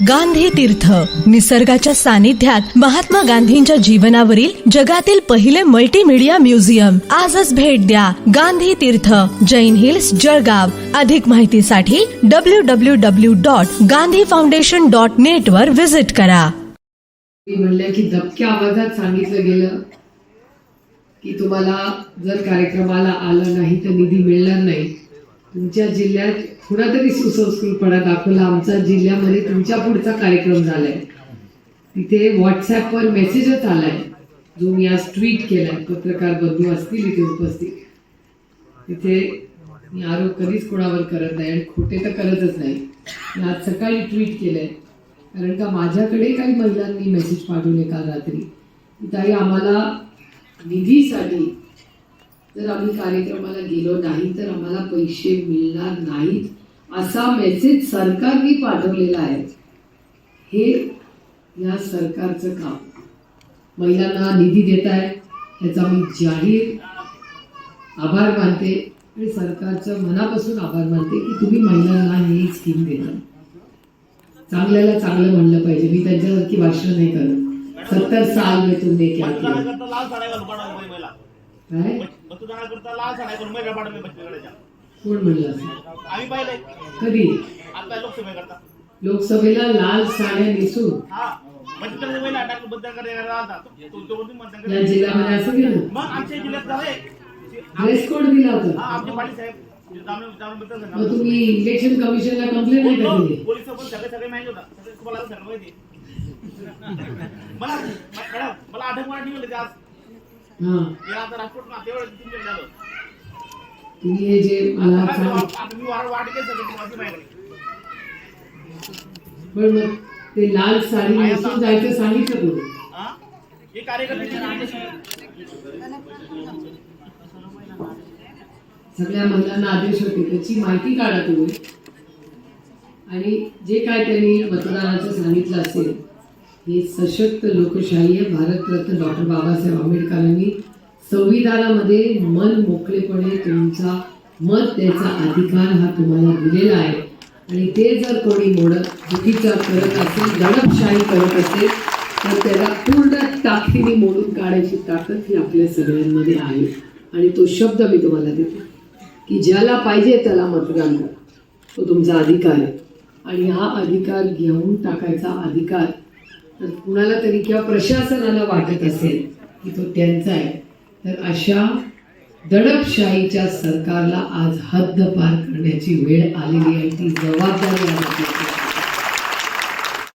गांधी तीर्थ. निसर्गाच्या सानिध्यात महात्मा गांधींच्या जीवनावरील जगातील पहिले मल्टीमीडिया म्युझियम आजच भेट द्या गांधी तीर्थ. जैन हिल्स जळगाव. अधिक माहितीसाठी W W W dot Gandhi foundation dot net वर व्हिजिट करा. म्हणल्या की दबक्या आवाजात सांगितलं गेलं की तुम्हाला जर कार्यक्रमाला आलं नाही तर निधी मिळणार नाही. तुमच्या जिल्ह्यात थोडा तरी सुसंस्कृतपणा दाखवला. आमचा जिल्ह्यामध्ये तुमच्या पुढचा कार्यक्रम झालाय. तिथे व्हॉट्सॲपवर मेसेजच आलाय. जो मी आज ट्विट केलाय. पत्रकार बंधू असतील इथे उपस्थित. तिथे मी आरोप कधीच कोणावर करत नाही आणि खोटे तर करतच नाही. मी आज सकाळी ट्विट केलंय. कारण का माझ्याकडे काही महिलांनी मेसेज पाठवले काल रात्री. ताई आम्हाला निधीसाठी जर आम्ही कार्यक्रमाला गेलो नाही तर आम्हाला पैसे मिळणार नाहीत असा मेसेज सरकारने पाठवलेला आहे. हे या सरकारचं काम. महिलांना निधी देत आहे त्याचा मी जाहीर आभार मानते आणि सरकारचं मनापासून आभार मानते की तुम्ही महिलांना ही स्कीम देता चांगल्याला चांगलं म्हणलं पाहिजे. मी त्यांच्यासारखी भाषण नाही करत. सत्तर साल मी तुमने क्या किया? काय मतदानाकरता महिला कोण म्हणलं असं? आम्ही पाहिलंय कधी? आता लोकसभेकरता लोकसभेला लाल साड्या नेसून. हा. बचतीगडाच्या महिला टाकून मतदान करायला आलता तो तो पण मतदान या करायला जिल्ह्यामध्ये असं केलं? मग आमच्या जिल्ह्यात ड्रेस कोड दिला होता. हा आमचे पाटील साहेब. जामणे जामणे मतदार मग तुम्ही इलेक्शन कमिशनला कंप्लेंट नाही का दिली पोलीस पण सगळे सगळे माहिती होता. सगळे तुम्हाला सगळं माहिती मला मॅडम मला आठवण निघाले आज. तुम्ही हे जे मला पण मग ते लाल साडी नेसून जायचं सांगितलं हा? हे कार्यकर्ते सगळ्या महिलांना आदेश होते त्याची माहिती काढा तुम्ही. आणि जे काय त्यांनी मतदानाचं सांगितलं असेल ही सशक्त लोकशाही आहे. भारतरत्न डॉक्टर बाबासाहेब आंबेडकरांनी संविधानामध्ये मन मोकळेपणे तुमचा मत द्यायचा अधिकार हा तुम्हाला दिलेला आहे. आणि ते जर कोणी मोडत चुकीचं करत असेल दडपशाही करत असेल तर त्याला पूर्ण ताकदीने मोडून काढायची ताकद ही आपल्या सगळ्यांमध्ये आहे. आणि तो शब्द मी तुम्हाला देतो की ज्याला पाहिजे त्याला मतदान करा. तो तुमचा अधिकार आहे. आणि हा अधिकार घेऊन टाकायचा अधिकार तर कुणाला तरी किंवा प्रशासनाला वाटत असेल की तो त्यांचा आहे तर अशा दडपशाहीच्या सरकारला आज हद्द पार करण्याची वेळ आलेली आहे. ती जबाबदारी